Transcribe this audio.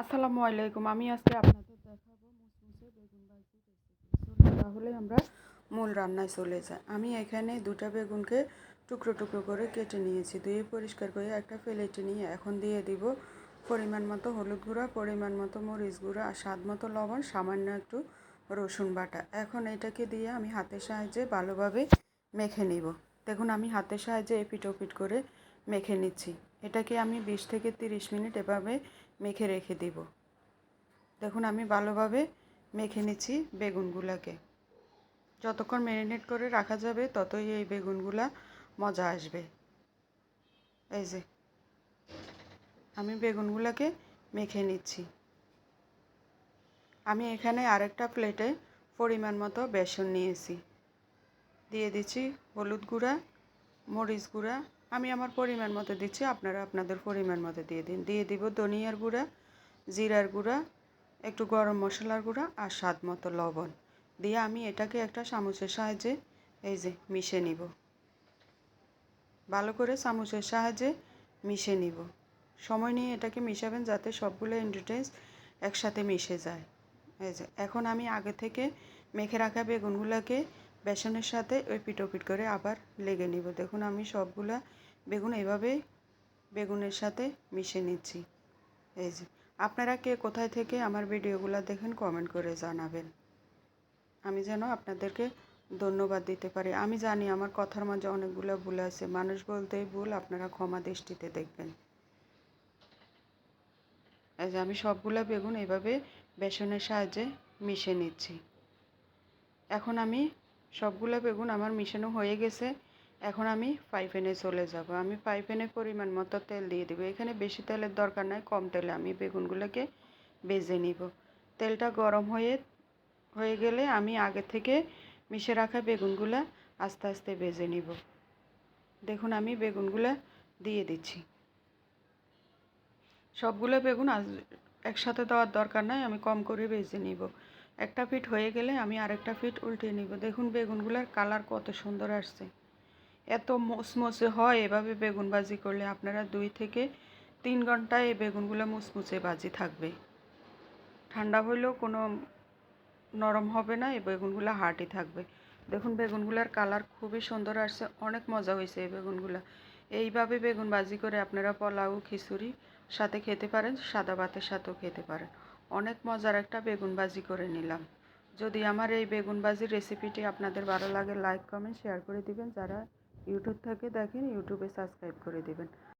আসসালামু আলাইকুম। আমি আজকে আপনাদের দেখাবো মুসমুসে বেগুন ভাজি রেসিপি তাহলে আমরা মূল রান্নায় চলে যাই। আমি এখানে দুটা বেগুনকে টুকরো টুকরো করে কেটে নিয়েছি। ধুয়ে পরিষ্কার করে একটা প্লেটে নিয়ে এখন দিয়ে দিব পরিমাণ মতো হলুদ গুঁড়া, পরিমাণ মতো মরিচ গুঁড়া আর স্বাদ মতো লবণ, সামান্য একটু রসুন বাটা। এখন এটাকে দিয়ে আমি হাতের সাহায্যে ভালোভাবে মেখে নিব। দেখুন, আমি হাতের সাহায্যে এপিট ওপিট করে মেখে নিচ্ছি। এটাকে আমি বিশ থেকে তিরিশ মিনিট এভাবে মেখে রেখে দিব। দেখুন, আমি ভালোভাবে মেখে নিচ্ছি বেগুনগুলাকে। যতক্ষণ ম্যারিনেট করে রাখা যাবে, ততই এই বেগুনগুলা মজা আসবে। এই যে, আমি বেগুনগুলাকে মেখে নিচ্ছি। আমি এখানে আরেকটা প্লেটে পরিমাণ মতো বেসন নিয়েছি। দিয়ে দিচ্ছি হলুদ গুঁড়া, মরিচ গুঁড়া আমি আমার পরিমাণ মতো দিচ্ছি, আপনারা আপনাদের পরিমাণ মতো দিয়ে দিন। দিয়ে দিব ধনিয়ার গুঁড়া, জিরার গুঁড়া, একটু গরম মশলার গুঁড়া আর স্বাদ মতো লবণ। দিয়ে আমি এটাকে একটা চামচের সাহায্যে এই যে মিশে নিব। ভালো করে চামচের সাহায্যে মিশে নিব। সময় নিয়ে এটাকে মিশাবেন যাতে সবগুলো ইনগ্রিডিয়েন্টস একসাথে মিশে যায়। এই যে, এখন আমি আগে থেকে মেখে রাখা বেগুনগুলোকে বেসনের সাথে ওই পিটোপিট করে আবার লেগে নিব। দেখুন, আমি সবগুলা বেগুন এভাবে বেগুনের সাথে মিশে নিচ্ছি। এই যে, আপনারা কে কোথায় থেকে আমার ভিডিওগুলো দেখেন, কমেন্ট করে জানাবেন। আমি যেন আপনাদেরকে ধন্যবাদ দিতে পারি। আমি জানি আমার কথার মাঝে অনেকগুলো ভুল আছে। মানুষ বলতেই ভুল, আপনারা ক্ষমা দৃষ্টিতে দেখবেন। এই যে, আমি সবগুলো বেগুন এভাবে বেসনের সাহায্যে মিশে নিচ্ছি। এখন আমি সবগুলো বেগুন আমার মিশানো হয়ে গেছে। এখন আমি ফ্রাই প্যানে চলে যাব। আমি ফ্রাই প্যানে পরিমাণ মতো তেল দিয়ে দেবো। এখানে বেশি তেলের দরকার নাই, কম তেলে আমি বেগুনগুলোকে বেজে নিব। তেলটা গরম হয়ে হয়ে গেলে আমি আগে থেকে মিশে রাখা বেগুনগুলো আস্তে আস্তে বেজে নিব। দেখুন, আমি বেগুনগুলো দিয়ে দিচ্ছি। সবগুলো বেগুন একসাথে দেওয়ার দরকার নাই, আমি কম করে বেজে নিব। একটা ফিট হয়ে গেলে আমি আরেকটা ফিট উল্টে নিব। দেখুন বেগুনগুলোর কালার কত সুন্দর আসছে। এত মুসমুসে হয় এভাবে বেগুন ভাজি করলে আপনারা দুই থেকে তিন ঘন্টায় এই বেগুনগুলো মুসমুসে ভাজি থাকবে। ঠান্ডা হইলেও কোনো নরম হবে না, এই বেগুনগুলো হার্ডই থাকবে। দেখুন বেগুনগুলোর কালার খুবই সুন্দর আসছে, অনেক মজা হয়েছে এই বেগুনগুলো। এইভাবে বেগুন ভাজি করে আপনারা পোলাও, খিচুড়ি সাথে খেতে পারেন, সাদা ভাতের সাথেও খেতে পারেন। অনেক মজার একটা বেগুন বাজি করে নিলাম। যদি আমার এই বেগুন বাজির রেসিপিটি আপনাদের ভালো লাগে, লাইক, কমেন্ট, শেয়ার করে দিবেন। যারা ইউটিউব থেকে দেখেন, ইউটিউবে সাবস্ক্রাইব করে দিবেন।